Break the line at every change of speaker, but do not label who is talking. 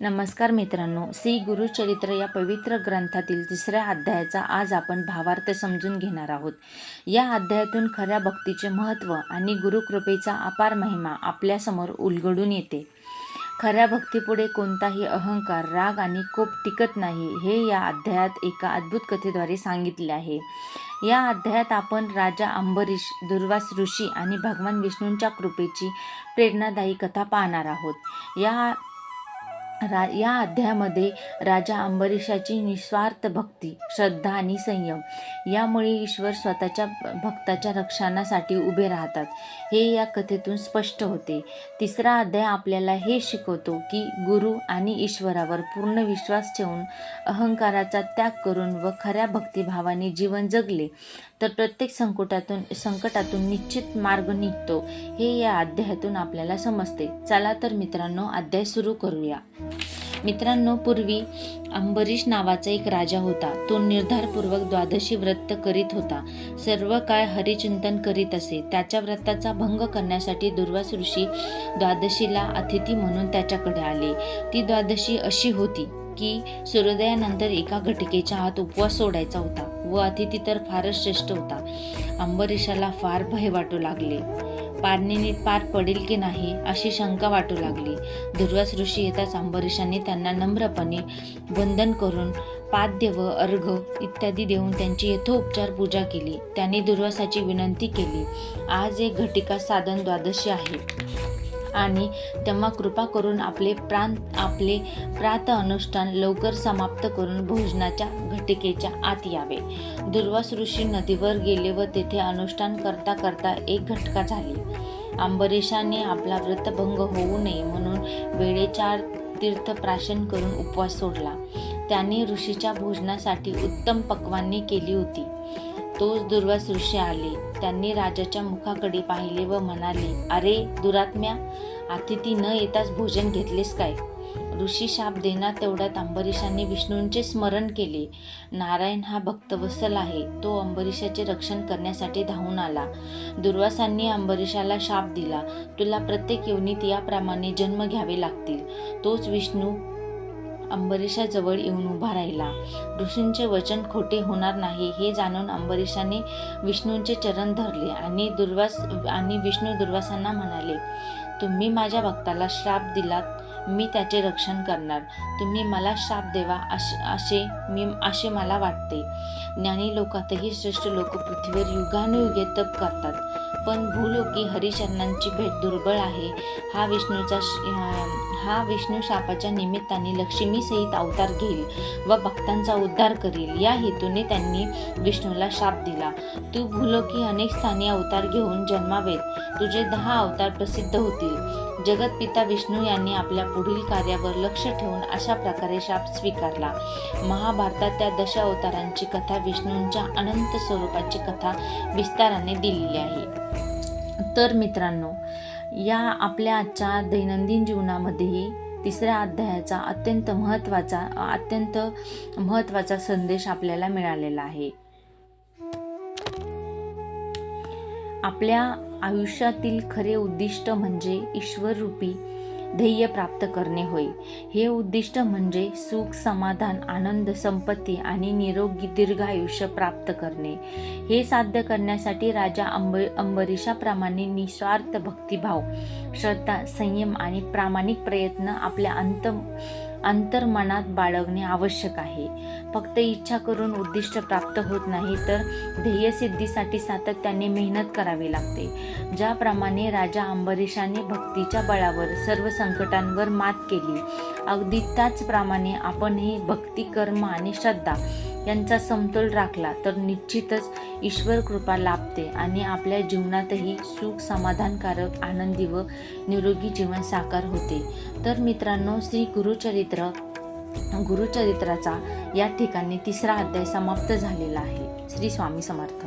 नमस्कार मित्रांनो श्री गुरुचरित्र या पवित्र ग्रंथातील तिसऱ्या अध्यायाचा आज आपण भावार्थ समजून घेणार आहोत. या अध्यायातून खऱ्या भक्तीचे महत्त्व आणि गुरुकृपेचा अपार महिमा आपल्यासमोर उलगडून येते. खऱ्या भक्तीपुढे कोणताही अहंकार राग आणि कोप टिकत नाही हे या अध्यायात एका अद्भुत कथेद्वारे सांगितले आहे. या अध्यायात आपण राजा अंबरीश दुर्वास ऋषी आणि भगवान विष्णूंच्या कृपेची प्रेरणादायी कथा पाहणार आहोत. या रा या अध्यायामध्ये राजा अंबरीशाची निस्वार्थ भक्ती श्रद्धा आणि संयम यामुळे ईश्वर स्वतःच्या भक्ताच्या रक्षणासाठी उभे राहतात. हे या कथेतून स्पष्ट होते. तिसरा अध्याय आपल्याला हे शिकवतो की गुरु आणि ईश्वरावर पूर्ण विश्वास ठेवून अहंकाराचा त्याग करून व खऱ्या भक्तिभावाने जीवन जगले तर प्रत्येक संकटातून संकटातून निश्चित मार्ग निघतो. हे या अध्यायातून आपल्याला समजते. चला तर मित्रांनो अध्याय सुरू करूया. मित्रांनो पूर्वी अंबरीश नावाचा एक राजा होता. तो निर्धारपूर्वक द्वादशी व्रत करीत होता. सर्व काय हरिचिंतन करीत असे. त्याच्या व्रताचा भंग करण्यासाठी दुर्वास ऋषी द्वादशीला अतिथी म्हणून त्याच्याकडे आले. ती द्वादशी अशी होती की सूर्योदयानंतर एका घटिकेच्या आत उपवास सोडायचा होता व अतिथी तर फारच श्रेष्ठ होता. अंबरीशाला फार भय वाटू लागले. पारणीनीत नीट पार पडेल की नाही अशी शंका वाटू लागली. दुर्वास ऋषी येताच अंबरीशांनी त्यांना नम्रपणे वंदन करून पाद्य व अर्घ इत्यादी देऊन त्यांची यथोपचार पूजा केली. त्यांनी दुर्वासाची विनंती केली. आज एक घटिका साधन द्वादशी आहे. आणि तेव्हा कृपा करून आपले प्राण आपले प्रात अनुष्ठान लवकर समाप्त करून भोजनाच्या घटिकेच्या आत यावे. दुर्वास ऋषी नदीवर गेले व तेथे अनुष्ठान करता करता एक घटका झाली. आंबरेशाने आपला व्रतभंग होऊ नये म्हणून वेळेचार तीर्थ प्राशन करून उपवास सोडला. त्याने ऋषीच्या भोजनासाठी उत्तम पक्वांनी केली होती. तोच दुर्वास ऋषी आले. त्यांनी राजाच्या मुखाकडे पाहिले व म्हणाले अरे दुरात्म्या अतिथी न येताच भोजन घेतलेस काय ऋषी शाप देणार तेवढ्यात अंबरीशाने विष्णूंचे स्मरण केले. नारायण हा भक्तवत्सल आहे. तो अंबरीशाचे रक्षण करण्यासाठी धावून आला. दुर्वासांनी अंबरीशाला शाप दिला. तुला प्रत्येक योनीत याप्रमाणे जन्म घ्यावे लागतील. तोच विष्णू अंबरीशाजवळ येऊन उभा राहिला. ऋषींचे वचन खोटे होणार नाही हे जाणून अंबरीशाने विष्णूंचे चरण धरले आणि दुर्वास आणि विष्णू दुर्वासांना म्हणाले तुम्ही माझ्या भक्ताला श्राप दिलात मी त्याचे रक्षण करणार. तुम्ही मला श्राप देवा असे असे मी असे मला वाटते. ज्ञानी लोकातही श्रेष्ठ लोक पृथ्वीवर युगानुयुगे तप करतात. पण भूलोकी हरिचरणांची भेट दुर्बळ आहे. हा विष्णूचा श- हा विष्णू शापाच्या निमित्ताने लक्ष्मीसहित अवतार घेईल व भक्तांचा उद्धार करील. या हेतूने त्यांनी विष्णूला शाप दिला. तू भूलोकी अनेक स्थानी अवतार घेऊन जन्मावेत. तुझे दहा अवतार प्रसिद्ध होतील. जगतपिता विष्णू यांनी आपल्या पुढील कार्यावर लक्ष ठेवून अशा प्रकारे शाप स्वीकारला. महाभारतात त्या दशावतारांची कथा विष्णूंच्या अनंत स्वरूपाची कथा विस्ताराने दिलेली आहे. तर मित्रांनो या आपल्या आजच्या दैनंदिन जीवनामध्येही तिसऱ्या अध्यायाचा अत्यंत महत्त्वाचा अत्यंत महत्त्वाचा संदेश आपल्याला मिळालेला आहे. आपल्या आयुष्यातील खरे उद्दिष्ट म्हणजे ईश्वररूपी ध्येय प्राप्त करणे होय. हे उद्दिष्ट म्हणजे सुख समाधान आनंद संपत्ती आणि निरोगी दीर्घ आयुष्य प्राप्त करणे. हे साध्य करण्यासाठी राजा अंब अंबरीशाप्रमाणे निस्वार्थ भक्तिभाव श्रद्धा संयम आणि प्रामाणिक प्रयत्न आपल्या अंत अंतर्मनात बाळगणे आवश्यक आहे. फक्त इच्छा करून उद्दिष्ट प्राप्त होत नाही तर ध्येयसिद्धीसाठी सातत्याने मेहनत करावी लागते. ज्याप्रमाणे राजा अंबरीशाने भक्तीच्या बळावर सर्व संकटांवर मात केली अगदी त्याचप्रमाणे आपणही भक्ती कर्म आणि श्रद्धा यांचा समतोल राखला तर निश्चितच ईश्वर कृपा लाभते आणि आपल्या जीवनातही सुख समाधानकारक आनंदी व निरोगी जीवन साकार होते. तर मित्रांनो श्री गुरुचरित्र गुरुचरित्राचा या ठिकाणी तिसरा अध्याय समाप्त झालेला आहे. श्री स्वामी समर्थ.